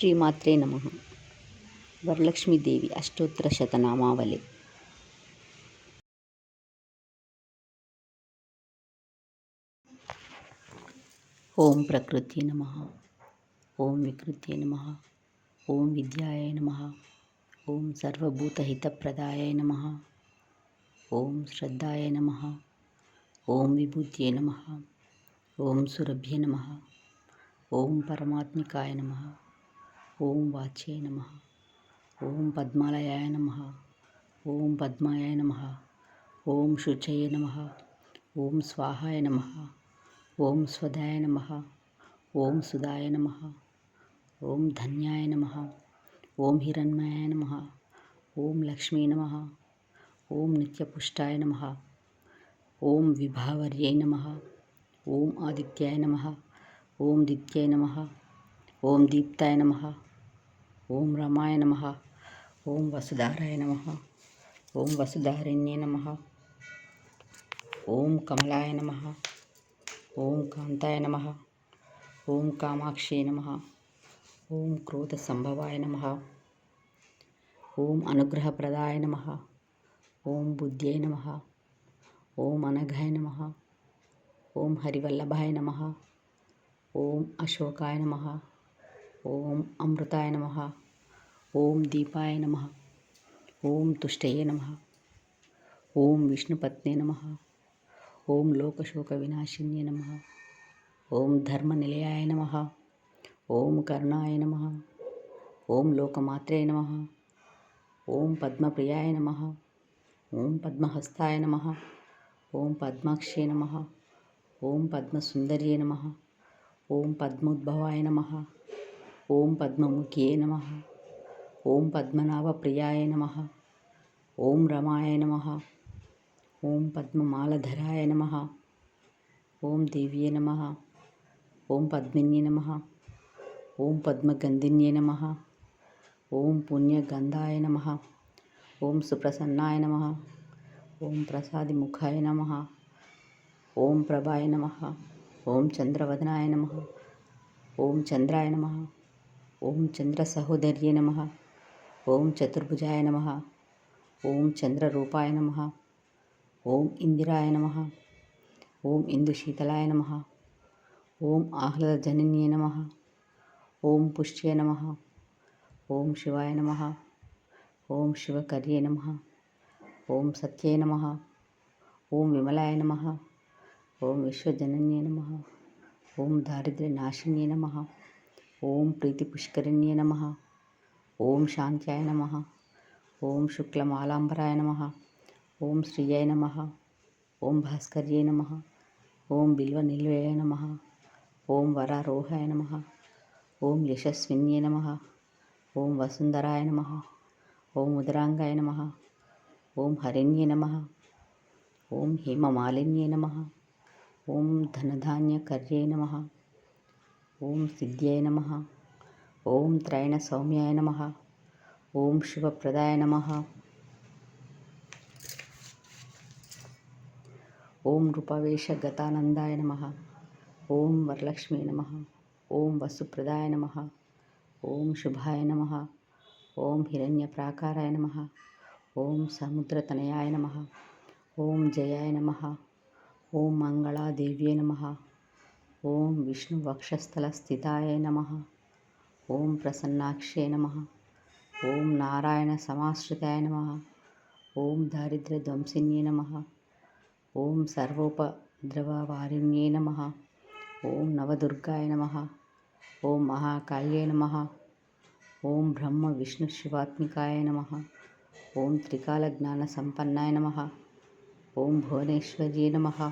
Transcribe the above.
శ్రీమాత్రే నమ వరలక్ష్మీదేవి అష్టోత్తర శతనామావళి ఓం ప్రకృతి నమ ఓం వికృతి నమ ఓం విద్యాయ నమ ఓం సర్వభూతహితప్రదాయ నమ ఓం శ్రద్ధాయ నమ ఓం విభూత్యే నమ ఓం సురభ్య నమ ఓం పరమాత్మికాయ నమ ఓం వాచ్యే నమ ఓం పద్మాలయాయ నమ ఓం పద్మాయ నమ ఓం శుచయ నమ ఓం స్వాహాయ నమ ఓం స్వదాయ నమ ఓం సుధాయ నమ ఓం ధన్యాయ నమ ఓం హిరణ్మయాయ నమ ఓం లక్ష్మీ నమ ఓం నిత్యపుష్టాయ నమ ఓం విభావర్యై నమ ఓం ఆదిత్యాయ నమ ఓం దిత్యాయ నమ ఓం దీప్తాయ నమ ఓం రమాయ నమ ఓం వసుధారాయ నమ ఓం వసుధారిణ్యే నమ ఓం కమలాయ నమ ఓం కాంతాయ నమ ఓం కామాక్షి నమ ఓం క్రోధ సంభవాయ నమ ఓం అనుగ్రహప్రదాయ నమ ఓం బుద్ధ్యై నమ ఓం అనఘాయ నమ ఓం హరివల్లభాయ నమ ఓం అశోకాయ నమ ఓం అమృతాయ నమ ఓం దీపాయ నమ ఓం తుష్టయే నమ ఓం విష్ణుపత్నే నమ ఓం లోకశోక వినాశిన్య నమ ఓం ధర్మనిలయాయ నమ ఓం కరుణాయ నమ ఓం లోకమాత్రే నమ ఓం పద్మప్రియాయ నమ ఓం పద్మహస్తాయ నమ ఓం పద్మాక్షే నమ ఓం పద్మసుందర్యే నమ ఓం పద్మోద్భవాయ నమ ఓం పద్మముఖ్యే నమ ఓం పద్మనాభ ప్రియాయ నమ ఓం రమాయ నమ ఓం పద్మమాలధరాయ నమ ఓం దేవ్యే నమ ఓం పద్మిన్యే నమ ఓం పద్మగంధిన్యే నమ ఓం పుణ్యగంధాయ నమ ఓం సుప్రసన్నాయ నమ ఓం ప్రసాదిముఖాయ నమ ఓం ప్రభాయ నమ ఓం చంద్రవదనాయ నమ ఓం చంద్రాయ నమ ఓం చంద్ర చంద్రసహోదర్యే నమ ఓం చతుర్భుజాయ నమ ఓం చంద్రరూపాయ నమ ఓం ఇందిరాయ నమ ఓం ఇందుశీతలాయ నమ ఓం ఆహ్లాదజనన్యే నమ ఓం పుష్ట్యే నమ ఓం శివాయ నమ ఓం శివకర్యే నమ ఓం సత్యే నమ ఓం విమలాయ నమ ఓం విశ్వజనన్యే నమ ఓం దారిద్ర్యనాశిన్యే నమ ఓం ప్రీతి పుష్కరిణ్య నమ ఓం శాంత్యాయ నమ ఓం శుక్లమాలాంబరాయ నమ ఓం శ్రీయాయ నమ ఓం భాస్కర్యే నమ ఓం బిల్వ నిల్వయ నమ ఓం వరారోహాయ నమ ఓం యశస్విన్యే నమ ఓం వసుంధరాయ నమ ఓం ఉదరాంగాయ నమ ఓం హరిణ్యే నమ ఓం హేమమాలిన్యే నమ ఓం ధనధాన్యకర్యే నమ ఓం సిద్ధ్యాయ నమ ఓం త్రైణ సౌమ్యాయ నమ ఓం శివప్రదాయ నమ ఓం రూపవేషగతానందాయ నమ ఓం వరలక్ష్మీ నమ ఓం వసుప్రదాయ నమ ఓం శుభాయ నమ ఓం హిరణ్యప్రాకారాయ నమ ఓం సముద్రతనయాయ నమ ఓం జయాయ నమ ఓం మంగళాదేవ్యే నమ ఓం విష్ణు వక్షస్థల స్థితాయ నమ. ఓం ప్రసన్నాక్షే నమ. ఓం నారాయణ సమాశ్రితాయ నమ. ఓం దారిద్ర ధ్వంసిన్యే నమ. ఓం సర్వోపద్రవవారిణ్యే నమ. ఓం నవదుర్గాయ నమ. ఓం మహాకాళ్యే నమ. ఓం బ్రహ్మ విష్ణు శివాత్మికాయ నమ. ఓం త్రికాల జ్ఞాన సంపన్నాయ నమ. ఓం భువనేశ్వర్యే నమ.